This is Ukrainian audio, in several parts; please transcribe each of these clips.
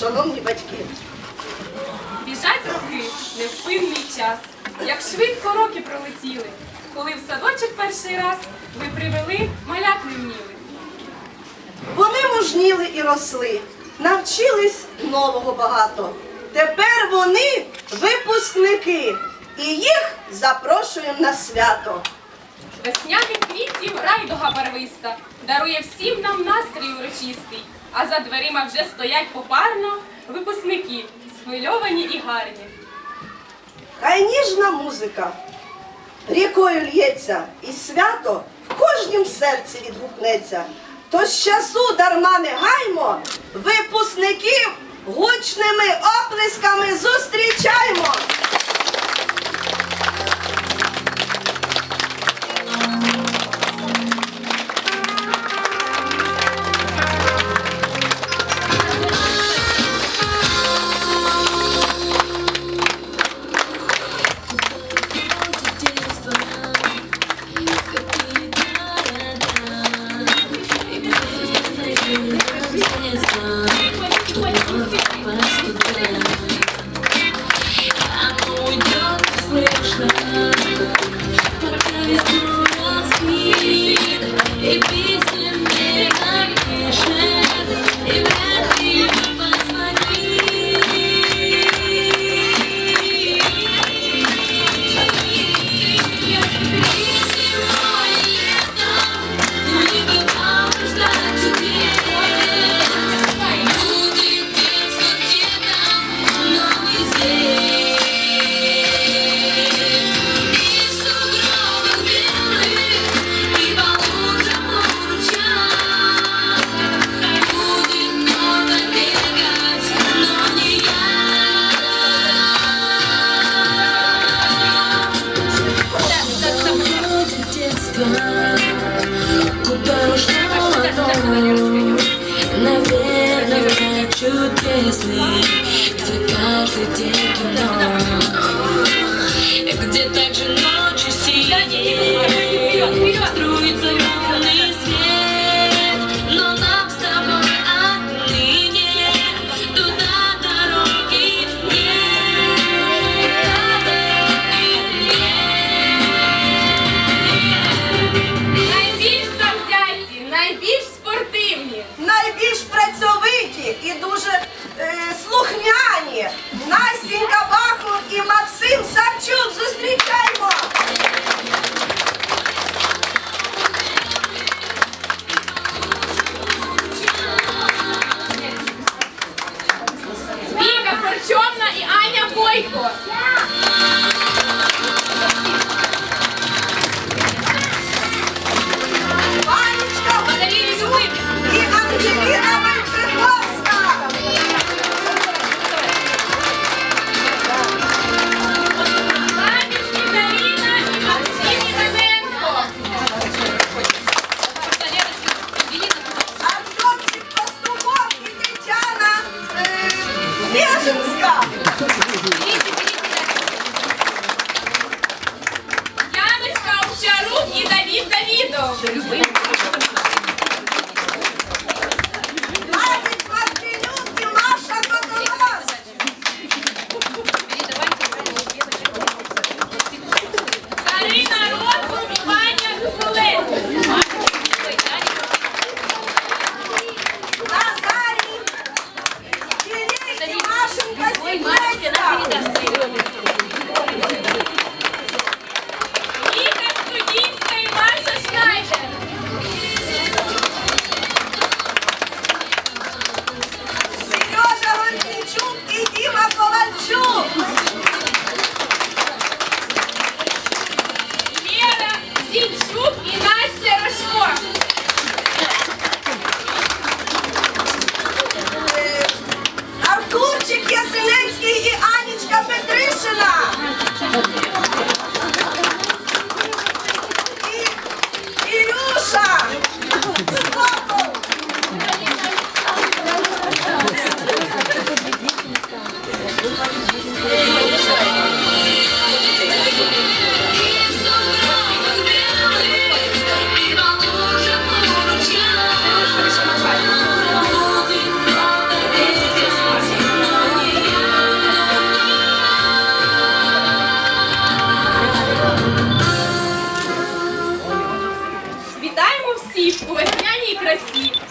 Шановні батьки, Біжать роки, невпинний час. Як швидко роки пролетіли, коли в садочок перший раз ви привели малят не вміли. вони мужніли і росли, навчились нового багато. Тепер вони випускники, і їх запрошуємо на свято. Весняних квітів райдуга барвиста дарує всім нам настрій урочистий. А за дверима вже стоять попарно випускники, схвильовані і гарні. Хай ніжна музика рікою л'ється, і свято в кожнім серці відгукнеться. Тож часу дарма не гаймо, випускників гучними оплесками зустрічаймо. Чудесный, где каждый день кино, где так же синей Корчовна і Аня Бойко.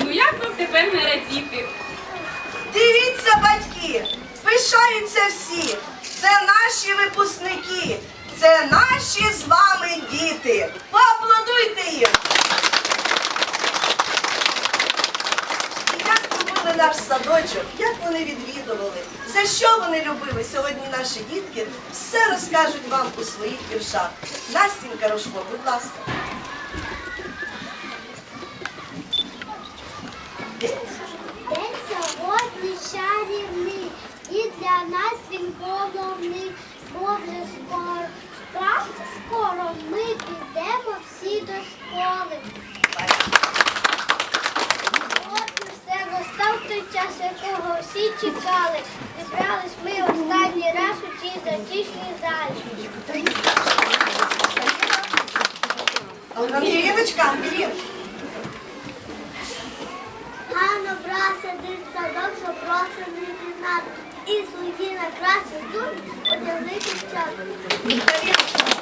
Ну як вам тепер не радіти? Дивіться, батьки, пишаються всі. Це наші випускники, це наші з вами діти. Поаплодуйте їм! Як любили наш садочок, як вони відвідували, за що вони любили сьогодні наші дітки, все розкажуть вам у своїх віршах. Настінька Рожко, будь ласка. День сьогодні чарівний, і для нас він головний. Може скоро, справді скоро ми підемо всі до школи. От все, настав той час, якого всі чекали. Зібрались ми останній раз у цій затишній залі. Ангеліночка, Ангелін. Гарно брався десь садок, що просто не пізнати. І свої на краще зуб щоки.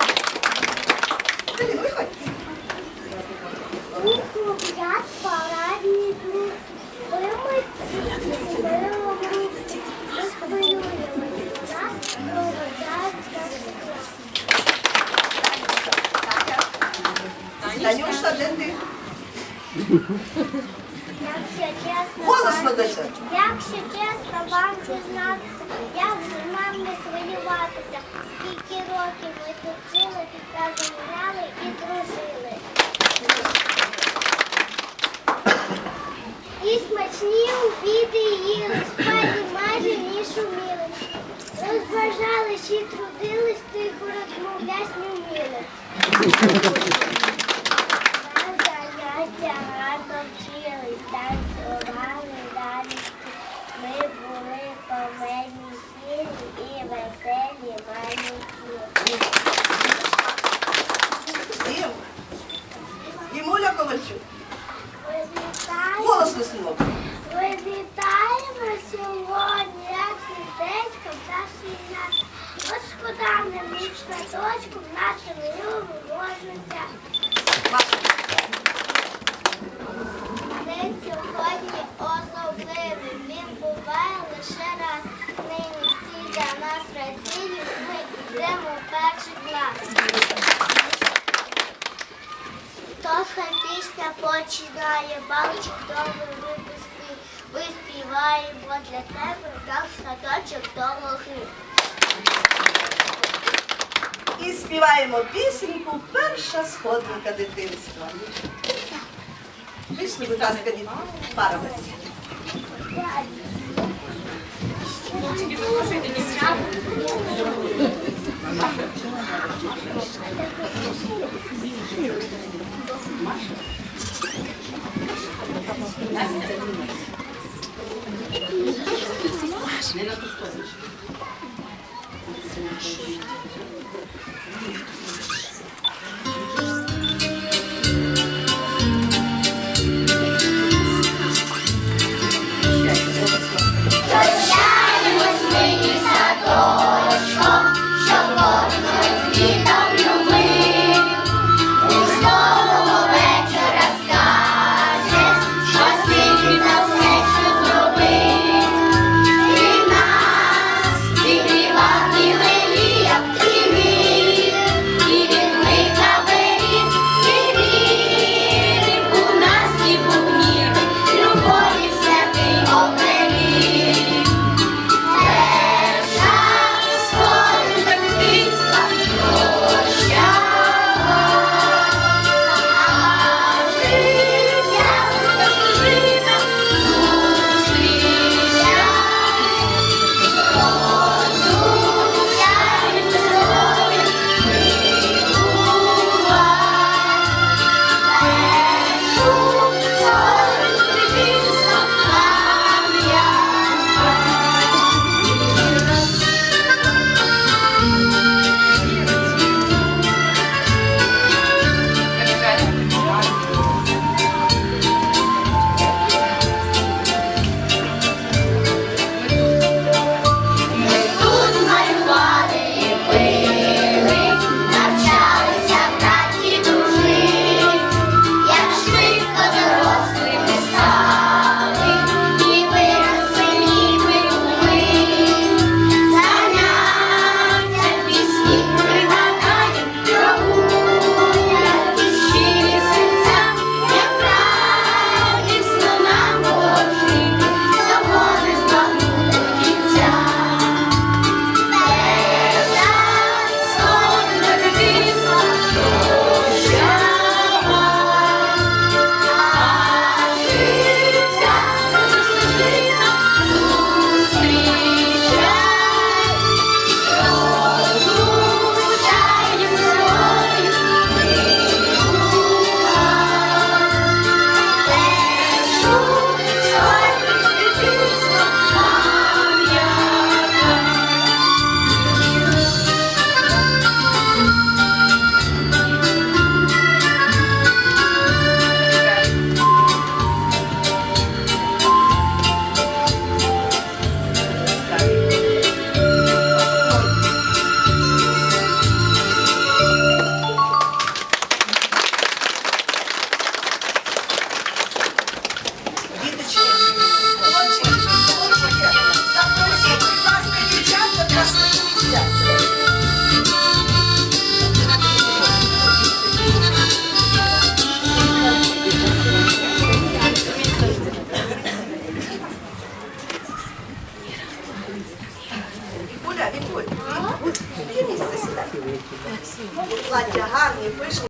Якщо чесно, Голосно до. Якщо чесно вам зізнатися, як же нам не хвилюватися, скільки років ми тут жили, разом грали і дружили. І смачні обіди їли, спати майже не шуміли. Розважались і трудились, тихо розмовлять не вміли. Вітаємо, Голосно синок. ми вітаємо сьогодні, як сердечком нашої нас. От шкода не між садочком нашим любим можна. День сьогодні особливий, він буває лише раз. Нині всі за нас радіють, ми йдемо в перший клас. Хто пісня починає, балчик добрий випускний. Виспіваємо для тебе, дав садочок дороги. І співаємо пісеньку Перша сходинка дитинства. Вийшли, будь ласка, діти, запрошуйте Ne